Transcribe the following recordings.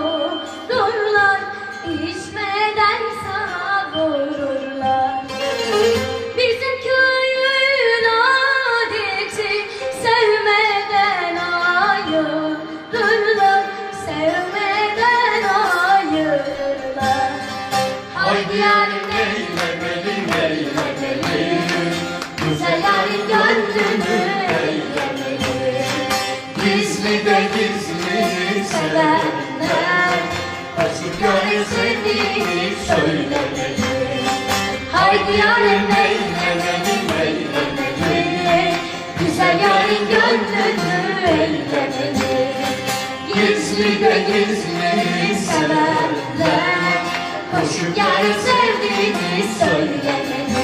savururlar içmeden savururlar. Bizim köyün adeti sevmeden ayırırlar Sevmeden ayırırlar Haydi yarim eylemeli eylemeli Güzel yarim gönlünü eylemeli sevenler. Açık yarın sevdiğini söylemeli Haydi yarın eğlenelim eğlenelim. Güzel yarın gönlünü eğlenelim Gizli de gizli sevenler. Koşup yarın sevdiğini söylemeli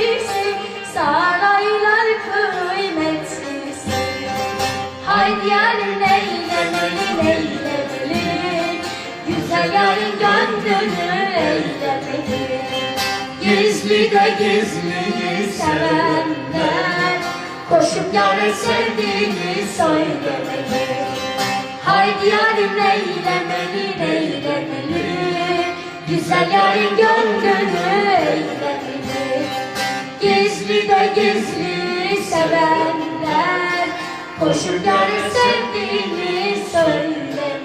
kıymetlisi, saraylar kıymetlisi. Haydi yarın eğlenelim, eğlenelim Güzel yarın gönlünü eğlenelim Gizli de gizli sevenler Koşup yarın sevdiğini söylemeli. Haydi yarın eğlenelim, eğlenelim Güzel yarın gönlünü Gizli de gizli sevenler Koşup yarın sevdiğini söylemeli